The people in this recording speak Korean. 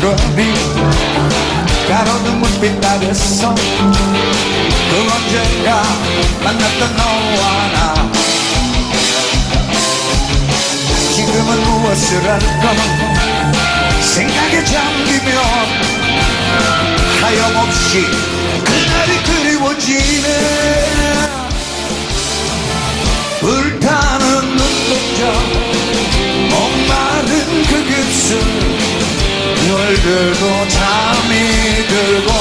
거리 가로등 물빛 아래서 그 언젠가 만났던 너와 나. 지금은 무엇을 할까? 생각에 잠기면 하염없이 그날이 그리워지네 들고 잠이 들고